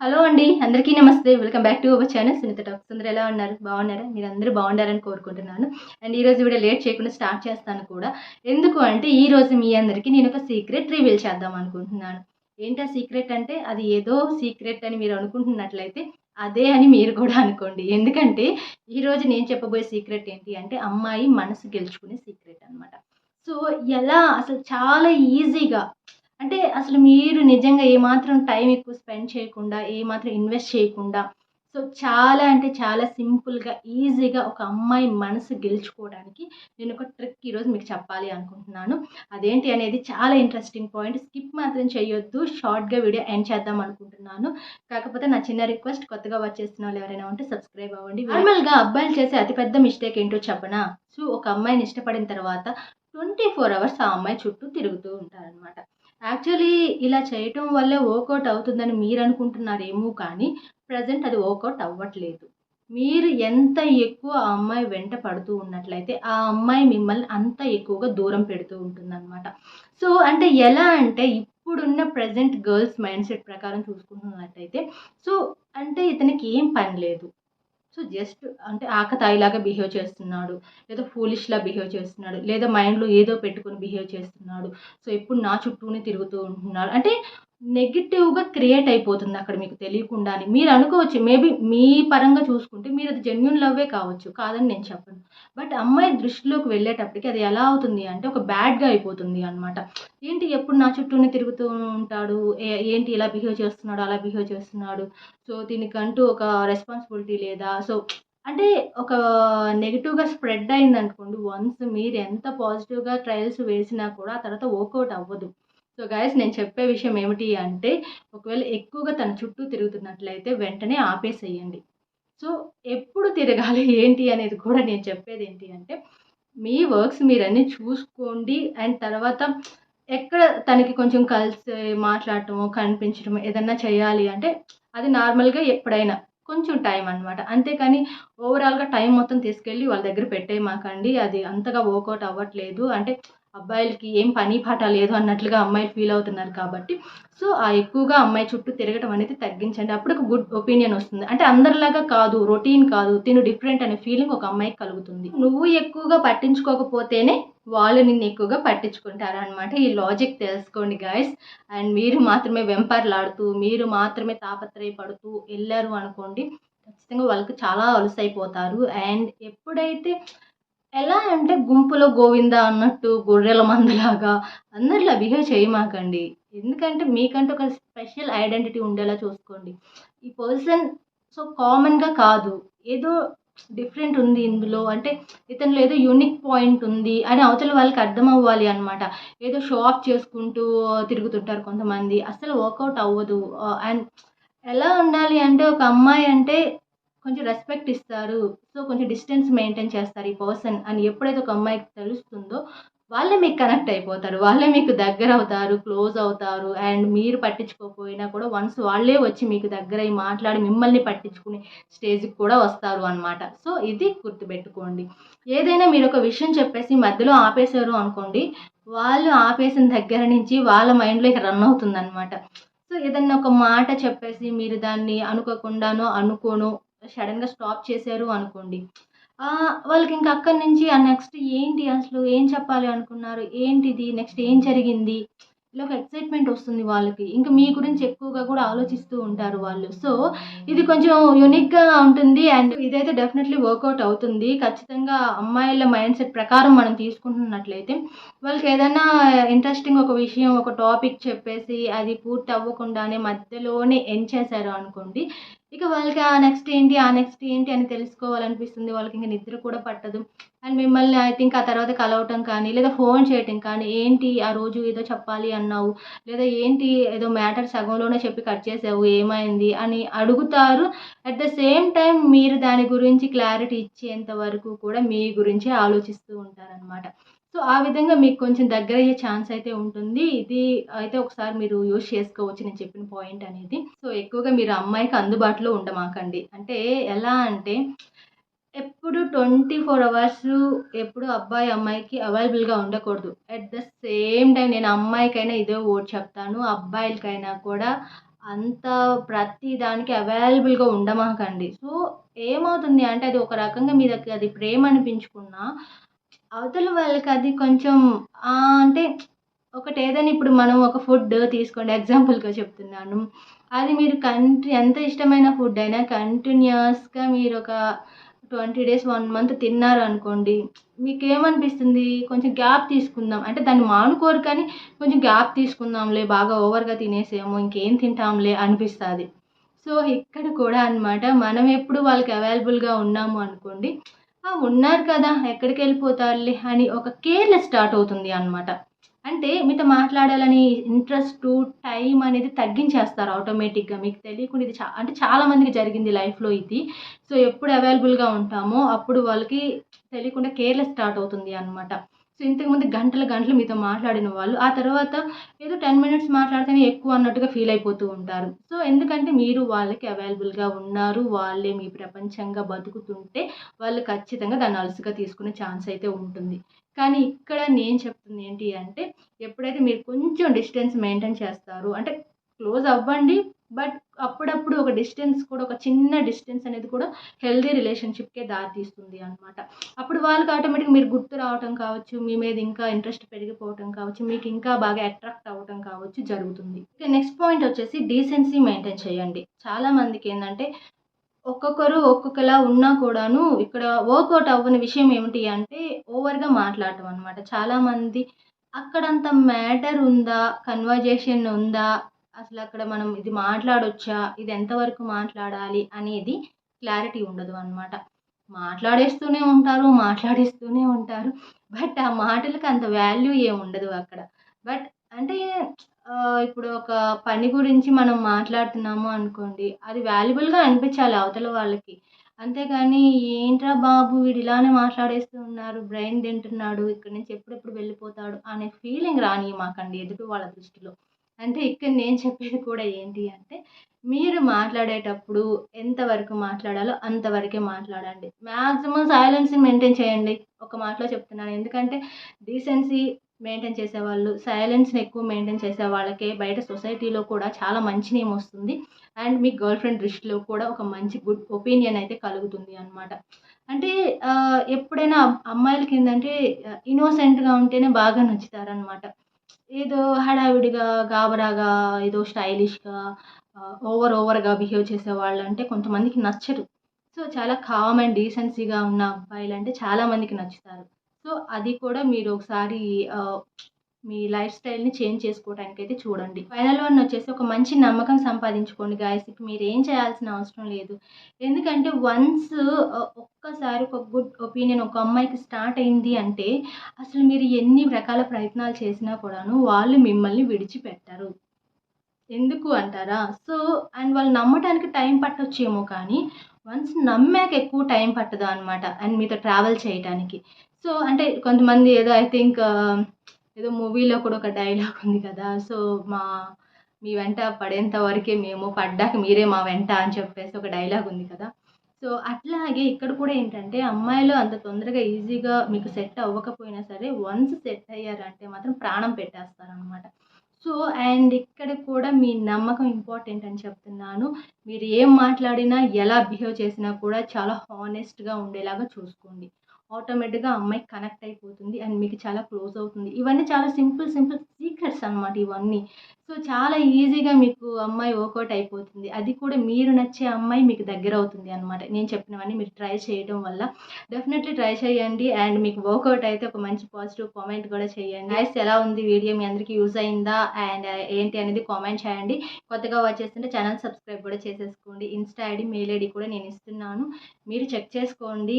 Hello అండి అందరికీ నమస్తే. Welcome back to our channel Sunitha talks అందరూ ఎలా ఉన్నారు? బాగున్నారా? మీరు అందరూ బాగుండాలని కోరుకుంటున్నాను. అండ్ ఈరోజు వీడియో లేట్ చేయకుండా స్టార్ట్ చేస్తాను కూడా. ఎందుకు అంటే ఈరోజు మీ అందరికీ నేను ఒక సీక్రెట్ రివీల్ చేద్దాం అనుకుంటున్నాను. ఏంటా సీక్రెట్ అంటే? అది ఏదో సీక్రెట్ అని మీరు అనుకుంటున్నట్లయితే అదే అని మీరు కూడా అనుకోండి. ఎందుకంటే ఈరోజు నేను చెప్పబోయే సీక్రెట్ ఏంటి అంటే అమ్మాయి మనసు గెలుచుకునే సీక్రెట్ అనమాట సో ఎలా? అసలు చాలా ఈజీగా అంటే అసలు మీరు నిజంగా ఏమాత్రం టైం ఎక్కువ స్పెండ్ చేయకుండా ఏమాత్రం ఇన్వెస్ట్ చేయకుండా సో చాలా అంటే చాలా సింపుల్గా ఈజీగా ఒక అమ్మాయి మనసు గెలుచుకోవడానికి నేను ఒక ట్రిక్ ఈరోజు మీకు చెప్పాలి అనుకుంటున్నాను. అదేంటి అనేది చాలా ఇంట్రెస్టింగ్ పాయింట్. స్కిప్ మాత్రం చేయొద్దు. షార్ట్గా వీడియో ఎండ్ చేద్దాం అనుకుంటున్నాను. కాకపోతే నా చిన్న రిక్వెస్ట్ కొత్తగా వచ్చేసిన వాళ్ళు ఎవరైనా ఉంటే సబ్స్క్రైబ్ అవ్వండి. నార్మల్గా అబ్బాయిలు చేసే అతిపెద్ద మిస్టేక్ ఏంటో చెప్పనా? సో ఒక అమ్మాయిని ఇష్టపడిన తర్వాత ట్వంటీ ఫోర్ అవర్స్ ఆ అమ్మాయి చుట్టూ తిరుగుతూ ఉంటారనమాట యాక్చువల్లీ ఇలా చేయటం వల్ల వర్కౌట్ అవుతుందని మీరు అనుకుంటున్నారేమో కానీ ప్రజెంట్ అది వర్కౌట్ అవ్వట్లేదు. మీరు ఎంత ఎక్కువ ఆ అమ్మాయి వెంట పడుతూ ఉన్నట్లయితే ఆ అమ్మాయి మిమ్మల్ని అంత ఎక్కువగా దూరం పెడుతూ ఉంటుందన్నమాట. సో అంటే ఎలా అంటే ఇప్పుడున్న ప్రజెంట్ గర్ల్స్ మైండ్ సెట్ ప్రకారం చూసుకుంటున్నట్టయితే సో అంటే ఇతనికి ఏం పని లేదు. సో జస్ట్ అంటే ఆకతాయిలాగా బిహేవ్ చేస్తున్నాడు లేదా ఫూలిష్లా బిహేవ్ చేస్తున్నాడు లేదా మైండ్లో ఏదో పెట్టుకొని బిహేవ్ చేస్తున్నాడు. సో ఎప్పుడు నా చుట్టూనే తిరుగుతూ ఉంటున్నాడు. అంటే నెగిటివ్గా క్రియేట్ అయిపోతుంది అక్కడ మీకు తెలియకుండా అని మీరు అనుకోవచ్చు మేబీ మీ పరంగా చూసుకుంటే మీరు అది జెన్యున్ లవ్వే కావచ్చు కాదని నేను చెప్పను. బట్ అమ్మాయి దృష్టిలోకి వెళ్ళేటప్పటికి అది ఎలా అవుతుంది అంటే ఒక బ్యాడ్గా అయిపోతుంది అనమాట ఏంటి ఎప్పుడు నా చుట్టూనే తిరుగుతూ ఉంటాడు? ఏ- ఏంటి ఇలా బిహేవ్ చేస్తున్నాడు అలా బిహేవ్ చేస్తున్నాడు? సో దీనికంటూ ఒక రెస్పాన్సిబిలిటీ లేదా? సో అంటే ఒక నెగిటివ్గా స్ప్రెడ్ అయింది అనుకోండి వన్స్ మీరు ఎంత పాజిటివ్గా ట్రయల్స్ వేసినా కూడా ఆ తర్వాత వర్కౌట్ అవ్వదు. సో గైస్ నేను చెప్పే విషయం ఏమిటి అంటే ఒకవేళ ఎక్కువగా తన చుట్టూ తిరుగుతున్నట్లయితే వెంటనే ఆపేసేయండి. సో ఎప్పుడు తిరగాలి ఏంటి అనేది కూడా నేను చెప్పేది ఏంటి అంటే మీ వర్క్స్ మీరు అన్నీ చూసుకోండి. అండ్ తర్వాత ఎక్కడ తనకి కొంచెం కలిసి మాట్లాడటము కనిపించడం ఏదన్నా చేయాలి అంటే అది నార్మల్గా ఎప్పుడైనా కొంచెం టైం అనమాట అంతేకాని ఓవరాల్గా టైం మొత్తం తీసుకెళ్ళి వాళ్ళ దగ్గర పెట్టేయమాకండి. అది అంతగా వర్కౌట్ అవ్వట్లేదు. అంటే అబ్బాయిలకి ఏం పని పాట లేదు అన్నట్లుగా అమ్మాయిలు ఫీల్ అవుతున్నారు కాబట్టి. సో ఆ ఎక్కువగా అమ్మాయి చుట్టూ తిరగటం అనేది తగ్గించండి. అప్పుడు ఒక గుడ్ ఒపీనియన్ వస్తుంది. అంటే అందరిలాగా కాదు రొటీన్ కాదు తిను డిఫరెంట్ అనే ఫీలింగ్ ఒక అమ్మాయికి కలుగుతుంది. నువ్వు ఎక్కువగా పట్టించుకోకపోతేనే వాళ్ళు నిన్ను ఎక్కువగా పట్టించుకుంటారు అనమాట ఈ లాజిక్ తెలుసుకోండి గాయస్ అండ్ మీరు మాత్రమే వెంపర్లాడుతూ మీరు మాత్రమే తాపత్రయపడుతూ వెళ్ళారు అనుకోండి ఖచ్చితంగా వాళ్ళకి చాలా అలసైపోతారు. అండ్ ఎప్పుడైతే ఎలా అంటే గుంపులో గోవింద అన్నట్టు గొర్రెల మందలాగా అందరిలా బిహేవ్ చేయమాకండి. ఎందుకంటే మీకంటే ఒక స్పెషల్ ఐడెంటిటీ ఉండేలా చూసుకోండి. ఈ పర్సన్ సో కామన్గా కాదు. ఏదో డిఫరెంట్ ఉంది ఇందులో. అంటే ఇతనిలో ఏదో యూనిక్ పాయింట్ ఉంది అని అవతల వాళ్ళకి అర్థం అవ్వాలి అనమాట ఏదో షో ఆఫ్ చేసుకుంటూ తిరుగుతుంటారు కొంతమంది. అసలు వర్కౌట్ అవ్వదు. అండ్ ఎలా ఉండాలి అంటే ఒక అమ్మాయి అంటే కొంచెం రెస్పెక్ట్ ఇస్తారు. సో కొంచెం డిస్టెన్స్ మెయింటైన్ చేస్తారు ఈ పర్సన్ అని ఎప్పుడైతే ఒక అమ్మాయికి తెలుస్తుందో వాళ్ళే మీకు కనెక్ట్ అయిపోతారు. వాళ్ళే మీకు దగ్గర అవుతారు క్లోజ్ అవుతారు. అండ్ మీరు పట్టించుకోకపోయినా కూడా వన్స్ వాళ్ళే వచ్చి మీకు దగ్గర అయి మాట్లాడి మిమ్మల్ని పట్టించుకునే స్టేజ్కి కూడా వస్తారు అనమాట సో ఇది గుర్తుపెట్టుకోండి. ఏదైనా మీరు ఒక విషయం చెప్పేసి మధ్యలో ఆపేశారు అనుకోండి వాళ్ళు ఆపేసిన దగ్గర నుంచి వాళ్ళ మైండ్లో ఇక రన్ అవుతుంది అనమాట సో ఏదన్నా ఒక మాట చెప్పేసి మీరు దాన్ని అనుకోకుండానో అనుకోను సడన్గా స్టాప్ చేశారు అనుకోండి. వాళ్ళకి ఇంకా అక్కడి నుంచి ఆ నెక్స్ట్ ఏంటి అసలు? ఏం చెప్పాలి అనుకున్నారు? ఏంటిది? నెక్స్ట్ ఏం జరిగింది? ఇలా ఒక ఎక్సైట్మెంట్ వస్తుంది వాళ్ళకి. ఇంకా మీ గురించి ఎక్కువగా కూడా ఆలోచిస్తూ ఉంటారు వాళ్ళు. సో ఇది కొంచెం యూనిక్గా ఉంటుంది అండ్ ఇదైతే డెఫినెట్లీ వర్కౌట్ అవుతుంది. ఖచ్చితంగా అమ్మాయిల మైండ్ సెట్ ప్రకారం మనం తీసుకుంటున్నట్లయితే వాళ్ళకి ఏదైనా ఇంట్రెస్టింగ్ ఒక విషయం ఒక టాపిక్ చెప్పేసి అది పూర్తి అవ్వకుండానే మధ్యలోనే ఎండ్ చేశారు అనుకోండి ఇక వాళ్ళకి ఆ నెక్స్ట్ ఏంటి ఆ నెక్స్ట్ ఏంటి అని తెలుసుకోవాలనిపిస్తుంది. వాళ్ళకి ఇంకా నిద్ర కూడా పట్టదు. అండ్ మిమ్మల్ని ఐ థింక్ ఆ తర్వాత కలవటం కానీ లేదా ఫోన్ చేయటం కానీ ఏంటి ఆ రోజు ఏదో చెప్పాలి అన్నావు లేదా ఏంటి ఏదో మ్యాటర్ సగంలోనే చెప్పి కట్ చేసావు ఏమైంది అని అడుగుతారు. అట్ ద సేమ్ టైం మీరు దాని గురించి క్లారిటీ ఇచ్చేంత వరకు కూడా మీ గురించి ఆలోచిస్తూ ఉంటారనమాట సో ఆ విధంగా మీకు కొంచెం దగ్గర అయ్యే ఛాన్స్ అయితే ఉంటుంది. ఇది అయితే ఒకసారి మీరు యూజ్ చేసుకోవచ్చు నేను చెప్పిన పాయింట్ అనేది. సో ఎక్కువగా మీరు అమ్మాయికి అందుబాటులో ఉండమాకండి. అంటే ఎలా అంటే ఎప్పుడు ట్వంటీ ఫోర్ అవర్స్ ఎప్పుడు అబ్బాయి అమ్మాయికి అవైలబుల్గా ఉండకూడదు. అట్ ద సేమ్ టైం నేను అమ్మాయికైనా ఇదే ఓట్ చెప్తాను. అబ్బాయిలకైనా కూడా అంత ప్రతి దానికి అవైలబుల్గా ఉండమాకండి. సో ఏమవుతుంది అంటే అది ఒక రకంగా మీ దగ్గర అది ప్రేమ అనిపించుకున్నా అవతల వాళ్ళకి అది కొంచెం అంటే ఒకటి ఏదైనా ఇప్పుడు మనం ఒక ఫుడ్ తీసుకోండి ఎగ్జాంపుల్గా చెప్తున్నాను. అది మీరు కంటి ఎంత ఇష్టమైన ఫుడ్ అయినా కంటిన్యూస్గా మీరు ఒక ట్వంటీ డేస్ వన్ మంత్ తిన్నారు అనుకోండి మీకు ఏమనిపిస్తుంది కొంచెం గ్యాప్ తీసుకుందాం. అంటే దాన్ని మానుకోరు కానీ కొంచెం గ్యాప్ తీసుకుందాంలే బాగా ఓవర్గా తినేసేమో ఇంకేం తింటాంలే అనిపిస్తుంది. సో ఇక్కడ కూడా అనమాట మనం ఎప్పుడు వాళ్ళకి అవైలబుల్గా ఉన్నాము అనుకోండి ఉన్నారు కదా ఎక్కడికి వెళ్ళిపోతారులే అని ఒక కేర్లెస్ స్టార్ట్ అవుతుంది అనమాట అంటే మీతో మాట్లాడాలని ఇంట్రెస్ట్ టైం అనేది తగ్గించేస్తారు ఆటోమేటిక్గా. మీకు తెలియకుండా ఇది చా అంటే చాలామందికి జరిగింది లైఫ్లో ఇది. సో ఎప్పుడు అవైలబుల్గా ఉంటామో అప్పుడు వాళ్ళకి తెలియకుండా కేర్లెస్ స్టార్ట్ అవుతుంది అనమాట సో ఇంతకుముందు గంటల గంటలు మీతో మాట్లాడిన వాళ్ళు ఆ తర్వాత ఏదో టెన్ మినిట్స్ మాట్లాడితేనే ఎక్కువ అన్నట్టుగా ఫీల్ అయిపోతూ ఉంటారు. సో ఎందుకంటే మీరు వాళ్ళకి అవైలబుల్గా ఉన్నారు వాళ్ళే మీ ప్రపంచంగా బతుకుతుంటే వాళ్ళు ఖచ్చితంగా దాన్ని అలసిగా తీసుకునే ఛాన్స్ అయితే ఉంటుంది. కానీ ఇక్కడ నేను చెప్తుంది ఏంటి అంటే ఎప్పుడైతే మీరు కొంచెం డిస్టెన్స్ మెయింటైన్ చేస్తారు అంటే క్లోజ్ అవ్వండి బట్ అప్పుడప్పుడు ఒక డిస్టెన్స్ కూడా ఒక చిన్న డిస్టెన్స్ అనేది కూడా హెల్దీ రిలేషన్షిప్కే దారితీస్తుంది అనమాట అప్పుడు వాళ్ళకి ఆటోమేటిక్ మీరు గుర్తు రావటం కావచ్చు మీ మీద ఇంకా ఇంట్రెస్ట్ పెరిగిపోవటం కావచ్చు మీకు ఇంకా బాగా అట్రాక్ట్ అవ్వటం కావచ్చు జరుగుతుంది. ఇక నెక్స్ట్ పాయింట్ వచ్చేసి డీసెన్సీ మెయింటైన్ చేయండి. చాలామందికి ఏంటంటే ఒక్కొక్కరు ఒక్కొక్కలా ఉన్నా కూడాను ఇక్కడ వర్కౌట్ అవ్వని విషయం ఏమిటి అంటే ఓవర్గా మాట్లాడటం అనమాట చాలామంది అక్కడంత మ్యాటర్ ఉందా కన్వర్జేషన్ ఉందా అసలు అక్కడ మనం ఇది మాట్లాడొచ్చా? ఇది ఎంతవరకు మాట్లాడాలి? అనేది క్లారిటీ ఉండదు అనమాట మాట్లాడేస్తూనే ఉంటారు మాట్లాడిస్తూనే ఉంటారు. బట్ ఆ మాటలకు అంత వాల్యూ ఏమి ఉండదు అక్కడ. బట్ అంటే ఇప్పుడు ఒక పని గురించి మనం మాట్లాడుతున్నాము అనుకోండి అది వాల్యుబుల్గా అనిపించాలి అవతల వాళ్ళకి. అంతేగాని ఏంట్రా బాబు వీడు ఇలానే మాట్లాడేస్తూ ఉన్నారు బ్రెయిన్ తింటున్నాడు ఇక్కడి నుంచి ఎప్పుడెప్పుడు వెళ్ళిపోతాడు అనే ఫీలింగ్ రాని మాకండి ఎదుటి వాళ్ళ దృష్టిలో. అంటే ఇక్కడ నేను చెప్పేది కూడా ఏంటి అంటే మీరు మాట్లాడేటప్పుడు ఎంతవరకు మాట్లాడాలో అంతవరకే మాట్లాడండి. మ్యాక్సిమం సైలెన్స్ని మెయింటైన్ చేయండి. ఒక మాటలో చెప్తున్నాను. ఎందుకంటే డీసెన్సీ మెయింటైన్ చేసేవాళ్ళు సైలెన్స్ని ఎక్కువ మెయింటైన్ చేసే వాళ్ళకే బయట సొసైటీలో కూడా చాలా మంచి నేమ్ వస్తుంది. అండ్ మీ గర్ల్ ఫ్రెండ్ దృష్టిలో కూడా ఒక మంచి గుడ్ ఒపీనియన్ అయితే కలుగుతుంది అనమాట అంటే ఎప్పుడైనా అమ్మాయిలకి ఏంటంటే ఇన్నోసెంట్గా ఉంటేనే బాగా నచ్చుతారనమాట ఏదో హడావిడిగా గాబరాగా ఏదో స్టైలిష్గా ఓవర్ ఓవర్గా బిహేవ్ చేసే వాళ్ళు అంటే కొంతమందికి నచ్చరు. సో చాలా కామ్ అండ్ డీసెన్సీగా ఉన్న అబ్బాయిలు అంటే చాలామందికి నచ్చుతారు. సో అది కూడా మీరు ఒకసారి మీ లైఫ్ స్టైల్ని చేంజ్ చేసుకోవడానికి అయితే చూడండి. ఫైనల్ వన్ వచ్చేసి ఒక మంచి నమ్మకం సంపాదించుకోండి గాయస్. మీరు ఏం చేయాల్సిన అవసరం లేదు. ఎందుకంటే వన్స్ ఒక్కసారి ఒక గుడ్ ఒపీనియన్ ఒక అమ్మాయికి స్టార్ట్ అయింది అంటే అసలు మీరు ఎన్ని రకాల ప్రయత్నాలు చేసినా కూడాను వాళ్ళు మిమ్మల్ని విడిచిపెట్టరు. ఎందుకు అంటారా? సో అండ్ వాళ్ళు నమ్మటానికి టైం పట్టొచ్చేమో కానీ వన్స్ నమ్మాక ఎక్కువ టైం పట్టదు అనమాట అండ్ మీతో ట్రావెల్ చేయడానికి సో అంటే కొంతమంది ఏదో ఐ థింక్ ఏదో మూవీలో కూడా ఒక డైలాగ్ ఉంది కదా సో మా మీ వెంట పడేంత వరకే మేము పడ్డాక మీరే మా వెంట అని చెప్పేసి ఒక డైలాగ్ ఉంది కదా. సో అట్లాగే ఇక్కడ కూడా ఏంటంటే అమ్మాయిలు అంత తొందరగా ఈజీగా మీకు సెట్ అవ్వకపోయినా సరే వన్స్ సెట్ అయ్యారంటే మాత్రం ప్రాణం పెట్టేస్తారనమాట సో అండ్ ఇక్కడ కూడా మీ నమ్మకం ఇంపార్టెంట్ అని చెప్తున్నాను. మీరు ఏం మాట్లాడినా ఎలా బిహేవ్ చేసినా కూడా చాలా హానెస్ట్గా ఉండేలాగా చూసుకోండి. ఆటోమేటిక్గా అమ్మాయి కనెక్ట్ అయిపోతుంది అండ్ మీకు చాలా క్లోజ్ అవుతుంది. ఇవన్నీ చాలా సింపుల్ సింపుల్ సీక్రెట్స్ అనమాట ఇవన్నీ. సో చాలా ఈజీగా మీకు అమ్మాయి వర్కౌట్ అయిపోతుంది. అది కూడా మీరు నచ్చే అమ్మాయి మీకు దగ్గర అవుతుంది అనమాట నేను చెప్పినవన్నీ మీరు ట్రై చేయడం వల్ల డెఫినెట్లీ ట్రై చేయండి అండ్ మీకు వర్కౌట్ అయితే ఒక మంచి పాజిటివ్ కామెంట్ కూడా చేయండి. గైస్ ఎలా ఉంది వీడియో మీ అందరికీ యూజ్ అయిందా అండ్ ఏంటి అనేది కామెంట్ చేయండి. కొత్తగా వాచ్ చేస్తుంటే ఛానల్ సబ్స్క్రైబ్ కూడా చేసేసుకోండి. ఇన్స్టా ఐడి మెయిల్ ఐడి కూడా నేను ఇస్తున్నాను. మీరు చెక్ చేసుకోండి.